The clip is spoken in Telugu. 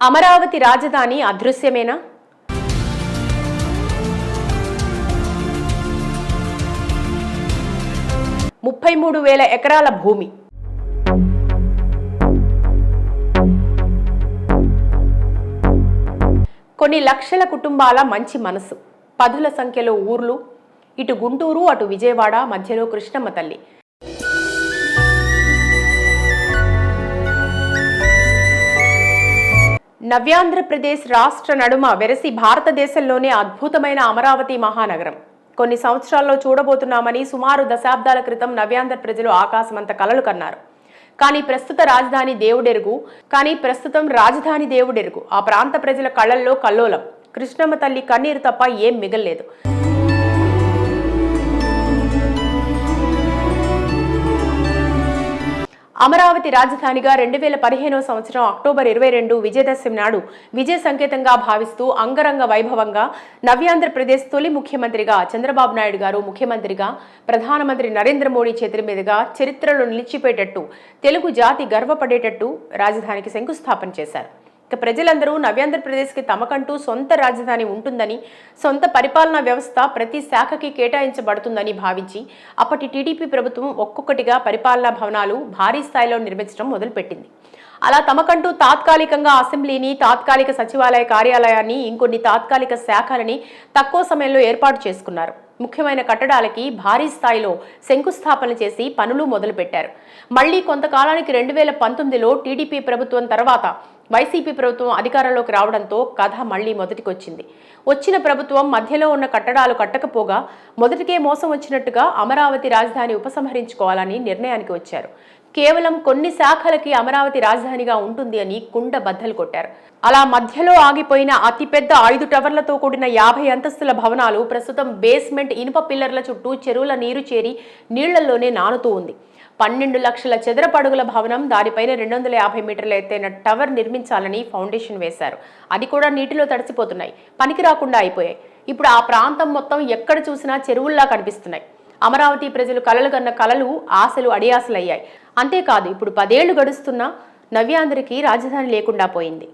అమరావతి రాజధాని అదృశ్యమేనా? ముప్పై మూడు వేల ఎకరాల భూమి. కొన్ని లక్షల కుటుంబాల మంచి మనసు. పదుల సంఖ్యలో ఊర్లు. ఇటు గుంటూరు అటు విజయవాడ మధ్యలో కృష్ణమ్మ తల్లి. నవ్యాంధ్రప్రదేశ్ రాష్ట్ర నడుమ వెరసి భారతదేశంలోనే అద్భుతమైన అమరావతి మహానగరం. కొన్ని సంవత్సరాల్లో చూడబోతున్నామని సుమారు దశాబ్దాల క్రితం నవ్యాంధ్ర ప్రజలు ఆకాశమంత కలలు కన్నారు. కానీ ప్రస్తుత రాజధాని దేవుడెరుగు కానీ ప్రస్తుతం రాజధాని దేవుడెరుగు. ఆ ప్రాంత ప్రజల కళ్ళల్లో కల్లోలం. కృష్ణమ్మ తల్లి కన్నీరు తప్ప ఏం మిగల్లేదు. అమరావతి రాజధానిగా రెండు వేల పదిహేనో సంవత్సరం అక్టోబర్ ఇరవై రెండు విజయదశమి నాడు విజయ సంకేతంగా భావిస్తూ అంగరంగ వైభవంగా నవ్యాంధ్రప్రదేశ్ తొలి ముఖ్యమంత్రిగా చంద్రబాబు నాయుడు గారు ముఖ్యమంత్రిగా ప్రధానమంత్రి నరేంద్ర మోడీ చేతుల మీదుగా చరిత్రలో నిలిచిపోయేటట్టు తెలుగు జాతి గర్వపడేటట్టు రాజధానికి శంకుస్థాపన చేశారు. ఇక ప్రజలందరూ నవ్యాంధ్రప్రదేశ్కి తమకంటూ సొంత రాజధాని ఉంటుందని సొంత పరిపాలనా వ్యవస్థ ప్రతి శాఖకి కేటాయించబడుతుందని భావించి అప్పటి టీడీపీ ప్రభుత్వం ఒక్కొక్కటిగా పరిపాలనా భవనాలు భారీ స్థాయిలో నిర్మించడం మొదలుపెట్టింది. అలా తమకంటూ తాత్కాలికంగా అసెంబ్లీని తాత్కాలిక సచివాలయ కార్యాలయాన్ని ఇంకొన్ని తాత్కాలిక శాఖలని తక్కువ సమయంలో ఏర్పాటు చేసుకున్నారు. ముఖ్యమైన కట్టడాలకి భారీ స్థాయిలో శంకుస్థాపన చేసి పనులు మొదలుపెట్టారు. మళ్ళీ కొంతకాలానికి రెండు వేల పంతొమ్మిదిలో టీడీపీ ప్రభుత్వం తర్వాత వైసీపీ ప్రభుత్వం అధికారంలోకి రావడంతో కథ మళ్ళీ మొదటికొచ్చింది. వచ్చిన ప్రభుత్వం మధ్యలో ఉన్న కట్టడాలు కట్టకపోగా మొదటికే మోసం వచ్చినట్టుగా అమరావతి రాజధాని ఉపసంహరించుకోవాలని నిర్ణయానికి వచ్చారు. కేవలం కొన్ని శాఖలకి అమరావతి రాజధానిగా ఉంటుంది అని కుండ బద్దలు కొట్టారు. అలా మధ్యలో ఆగిపోయిన అతిపెద్ద ఐదు టవర్లతో కూడిన యాభై అంతస్తుల భవనాలు ప్రస్తుతం బేస్మెంట్ ఇనుప పిల్లర్ల చుట్టూ చెరువుల నీరు చేరి నీళ్ళలోనే నానుతూ ఉంది. పన్నెండు లక్షల చదరపడుగుల భవనం దానిపైన రెండు వందల యాభై మీటర్ల ఎత్తైన టవర్ నిర్మించాలని ఫౌండేషన్ వేశారు. అది కూడా నీటిలో తడిసిపోతున్నాయి. పనికి రాకుండా అయిపోయాయి. ఇప్పుడు ఆ ప్రాంతం మొత్తం ఎక్కడ చూసినా చెరువుల్లా కనిపిస్తున్నాయి. అమరావతి ప్రజలు కలలు కన్న కలలు ఆశలు అడియాసలయ్యాయి అంతేకాదు ఇప్పుడు పదేళ్ళు గడుస్తున్నా నవ్యాంధ్రకి రాజధాని లేకుండా పోయింది.